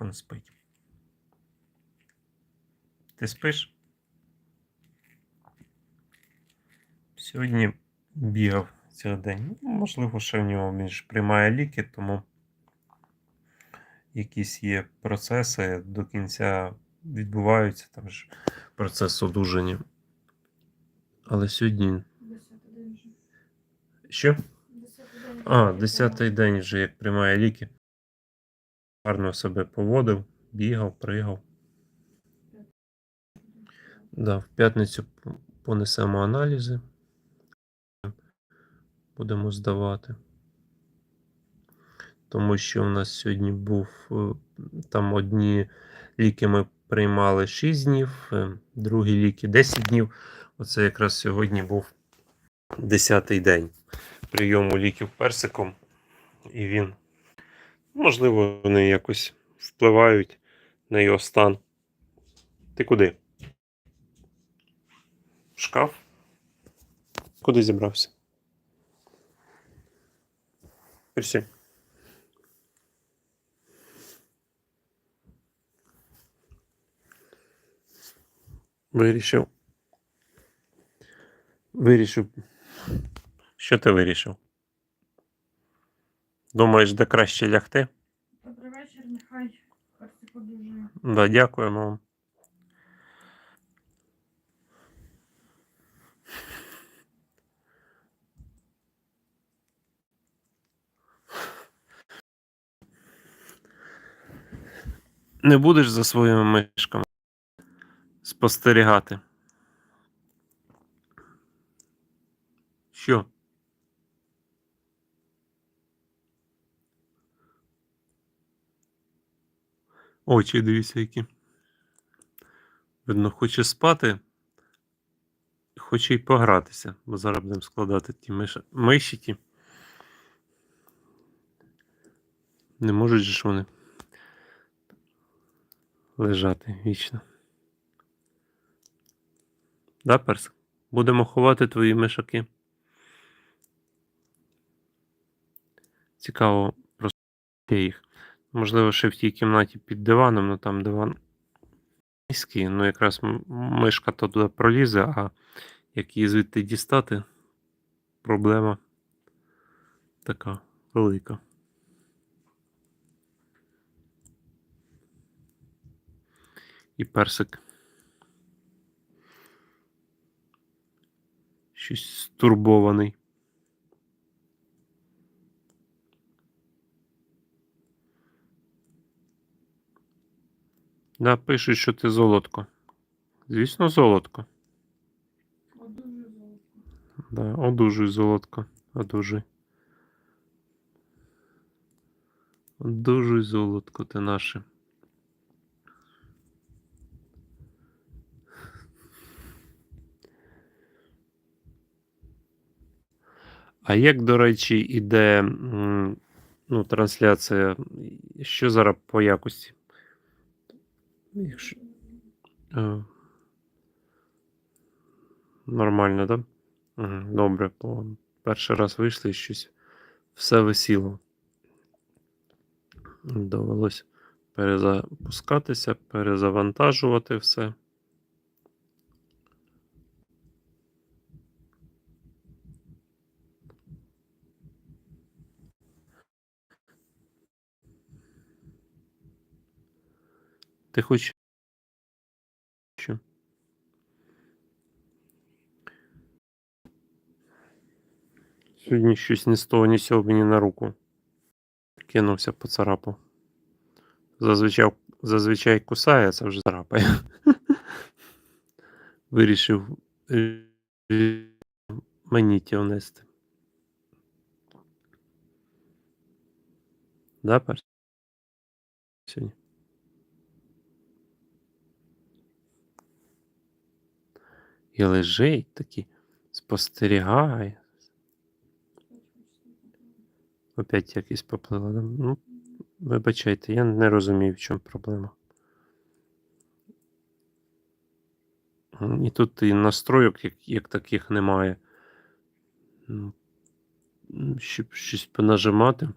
Он спить. Ти спиш? Сьогодні бігав цілий день. Ну, можливо, ще в нього він ж приймає ліки, тому якісь є процеси до кінця відбуваються, там ж процес одужання. Але сьогодні. Десятий день вже. Що? А, десятий день вже як приймає ліки. Гарно себе поводив, бігав, пригав. Да, в п'ятницю понесемо аналізи. Будемо здавати. Тому що у нас сьогодні був е, там одні ліки ми приймали 6 днів, е, другі ліки 10 днів. Оце якраз сьогодні був 10-й день прийому ліків персиком. І він, можливо, вони якось впливають на його стан. Ти куди? Шкаф? Куди зібрався? Присядь. Вирішив. Вирішив. Що ти вирішив? Думаєш, де краще лягти? Добрий вечір, нехай Персик подужує. Да, дякуємо вам. Не будеш за своїми мишками спостерігати. Що? Очі дивіться які. Видно, хоче спати, хоче й погратися, бо зараз будемо складати ті миш... миші ті. Не можуть ж вони лежати вічно. Да, персик? Будемо ховати твої мишаки. Цікаво просто їх. Можливо, ще в тій кімнаті під диваном, ну там диван низький, ну якраз мишка то туди пролізе, а як її звідти дістати, проблема така велика. І персик. Щось стурбований. Да, пишуть, що ти золотко. Звісно, золотко. Одужує золото. Да, одужуй, золотко. Одужуй. Одужуй, золотко, ти наше. А як, до речі, іде ну, трансляція? Що зараз по якості? Якщо... А. Нормально, так? Да? Добре, бо перший раз вийшли і щось все висіло. Довелось перезапускатися, перезавантажувати все. Ти хоч. Що? Сьогодні щось ні з того, ні з сього мені на руку. Кинувся поцарапав. Зазвичай, зазвичай кусає, а це вже царапає. Вирішив е, мені ті внести. Да, перс? Сьогодні. І лежить такий, спостерігає. Опять якийсь поплила. Ну, вибачайте, я не розумію, в чому проблема. І тут і настройок, як, як таких немає. Ну, Щоб щось понажимати.